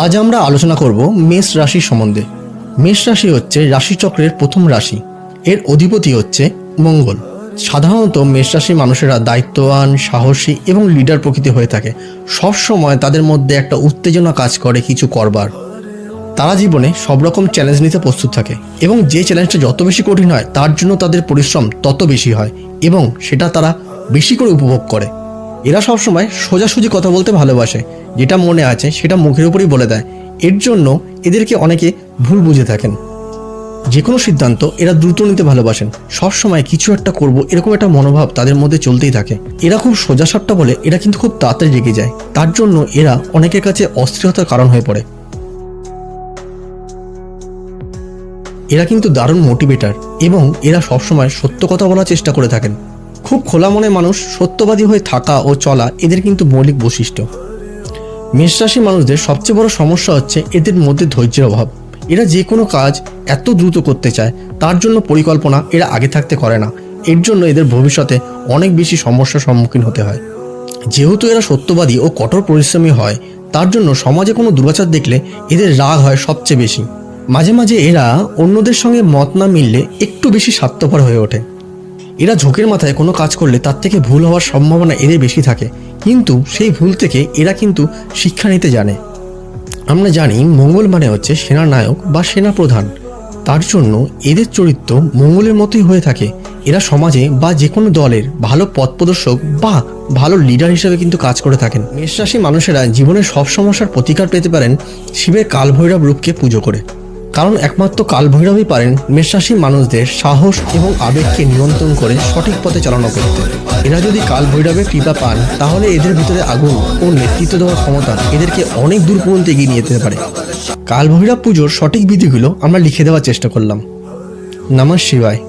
আজ আমরা আলোচনা করব মেষ রাশি সম্বন্ধে। মেষ রাশি হচ্ছে রাশিচক্রের প্রথম রাশি। এর অধিপতি হচ্ছে মঙ্গল। সাধারণত মেষ রাশির মানুষেরা দায়িত্ববান, সাহসী এবং লিডার প্রকৃতি হয়ে থাকে। সব সময় তাদের মধ্যে একটা উত্তেজনা কাজ করে কিছু করবার। তারা জীবনে সব রকম চ্যালেঞ্জ নিতে প্রস্তুত থাকে এবং যে চ্যালেঞ্জটা যত বেশি কঠিন হয়, তার জন্য তাদের পরিশ্রম তত বেশি হয় এবং সেটা তারা বেশি করে উপভোগ করে। এরা সবসময় সোজাসুজি কথা বলতে ভালোবাসে। যেটা মনে আছে সেটা মুখের উপরই বলে দেয়। এর জন্য এদেরকে অনেকে ভুল বুঝে থাকেন। যে কোনো সিদ্ধান্ত এরা দ্রুত নিতে ভালোবাসেন। সব সময় কিছু একটা করব এরকম একটা মনোভাব তাদের মধ্যে চলতেই থাকে। এরা খুব সোজাসাপটা বলে এরা কিন্তু খুব তাড়াতাড়ি রেগে যায়। তার জন্য এরা অনেকের কাছে অস্থিরতার কারণ হয়ে পড়ে। এরা কিন্তু দারুণ মোটিভেটার এবং এরা সবসময় সত্য কথা বলার চেষ্টা করে থাকেন। খুব খোলা মনে মানুষ সত্যবাদী হয়ে থাকা ও চলা এদের কিন্তু মৌলিক বৈশিষ্ট্য। মেষ রাশি মানুষদের সবচেয়ে বড় সমস্যা হচ্ছে এদের মধ্যে ধৈর্যের অভাব। এরা যে কোনো কাজ এত দ্রুত করতে চায়, তার জন্য পরিকল্পনা এরা আগে থাকতে করে না। এর জন্য এদের ভবিষ্যতে অনেক বেশি সমস্যার সম্মুখীন হতে হয়। যেহেতু এরা সত্যবাদী ও কঠোর পরিশ্রমী হয়, তার জন্য সমাজে কোনো দুরাচার দেখলে এদের রাগ হয় সবচেয়ে বেশি। মাঝে মাঝে এরা অন্যদের সঙ্গে মত না মিললে একটু বেশি স্বার্থপর হয়ে ওঠে। এরা ঝোঁকের মাথায় কোনো কাজ করলে তার থেকে ভুল হওয়ার সম্ভাবনা এদের বেশি থাকে। কিন্তু সেই ভুল থেকে এরা কিন্তু শিক্ষা নিতে জানে। আমরা জানি মঙ্গল মানে হচ্ছে সেনানায়ক বা সেনা প্রধান তার জন্য এদের চরিত্র মঙ্গলের মতোই হয়ে থাকে। এরা সমাজে বা যে কোনো দলের ভালো পথ প্রদর্শক বা ভালো লিডার হিসেবে কিন্তু কাজ করে থাকেন। মেষরাশি মানুষেরা জীবনের সব সমস্যার প্রতিকার পেতে পারেন শিবের কালভৈরব রূপকে পুজো করে। কারণ একমাত্র কালভৈরবই পারেন মেষরাশি মানুষদের সাহস এবং আবেগকে নিয়ন্ত্রণ করে সঠিক পথে চালনা করতে। এরা যদি কালভৈরবের কৃপা পান, তাহলে এদের ভিতরে আগুন ও নেতৃত্ব দেওয়ার ক্ষমতা এদেরকে অনেক দূর পর্যন্ত এগিয়ে নিয়ে যেতে পারে। কালভৈরব পুজোর সঠিক বিধিগুলো আমরা লিখে দেওয়ার চেষ্টা করলাম। নমঃ শিবায়।